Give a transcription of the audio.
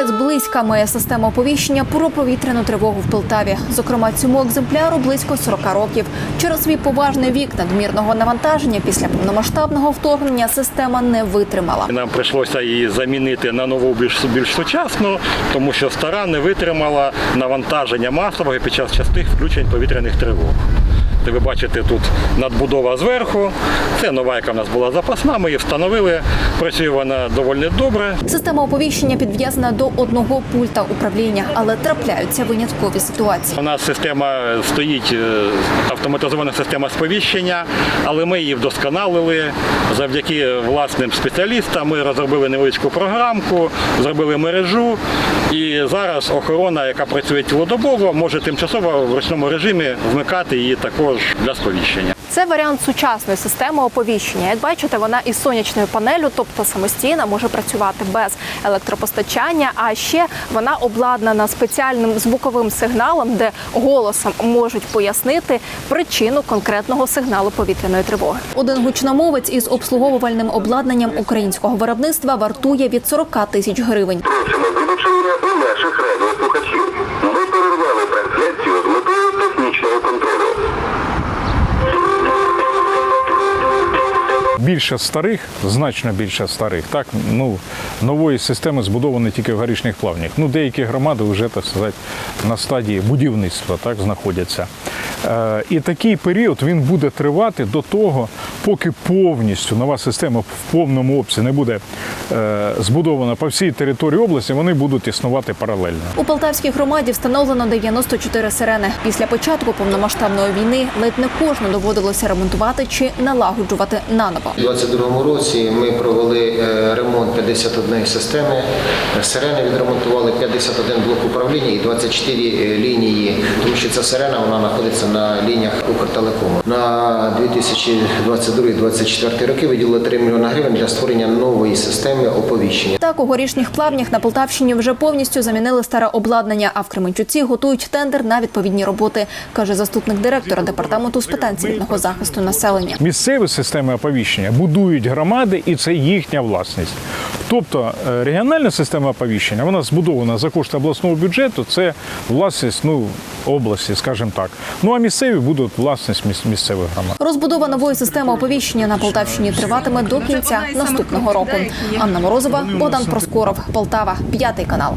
погляд зблизька моя система оповіщення про повітряну тривогу в Полтаві. Зокрема, цьому екземпляру близько 40 років. Через свій поважний вік надмірного навантаження після повномасштабного вторгнення система не витримала. Нам прийшлося її замінити на нову більш, більш сучасну, тому що стара не витримала навантаження масового під час частих включень повітряних тривог. Ви бачите тут надбудова зверху. Це нова, яка в нас була запасна. Ми її встановили. Працює вона доволі добре. Система оповіщення підв'язана до одного пульта управління, але трапляються виняткові ситуації. У нас система стоїть е, автоматизована система сповіщення, але ми її вдосконалили завдяки власним спеціалістам. Ми розробили невеличку програмку, зробили мережу. І зараз охорона, яка працює цілодобово, може тимчасово в ручному режимі вмикати її також для сповіщення. Це варіант сучасної системи оповіщення. Як бачите, вона із сонячною панелю, тобто самостійно може працювати без електропостачання. А ще вона обладнана спеціальним звуковим сигналом, де голосом можуть пояснити причину конкретного сигналу повітряної тривоги. Один гучномовець із обслуговувальним обладнанням українського виробництва вартує від 40 тисяч гривень. Просимо наших радіослухачів. Більше старих, значно більше старих. Так, ну, нової системи збудовані тільки в горішніх плавнях. Ну, деякі громади вже, так сказати, на стадії будівництва так, знаходяться. Е, і такий період він буде тривати до того, поки повністю нова система в повному обсязі не буде е, збудована по всій території області, вони будуть існувати паралельно. У Полтавській громаді встановлено 94 сирени. Після початку повномасштабної війни ледь не кожну доводилося ремонтувати чи налагоджувати наново. У 2022 році ми провели е, ремонт 51 системи. Сирени відремонтували 51 блок управління і 24 лінії, тому що ця сирена вона знаходиться на лініях Укртелекому. На 2022-2024 роки виділили 3 мільйони гривень для створення нової системи оповіщення. Так у горішніх плавнях на Полтавщині вже повністю замінили старе обладнання, а в Кременчуці готують тендер на відповідні роботи, каже заступник директора департаменту з питань цивільного захисту населення. Місцеві системи оповіщення будують громади, і це їхня власність. Тобто е, регіональна система оповіщення вона збудована за кошти обласного бюджету. Це власність ну, області, скажімо так. Ну а місцеві будуть власність міс- місцевих громад. Розбудова нової системи оповіщення на Полтавщині триватиме до кінця наступного року. Анна Морозова, Богдан Проскоров, Полтава, п'ятий канал.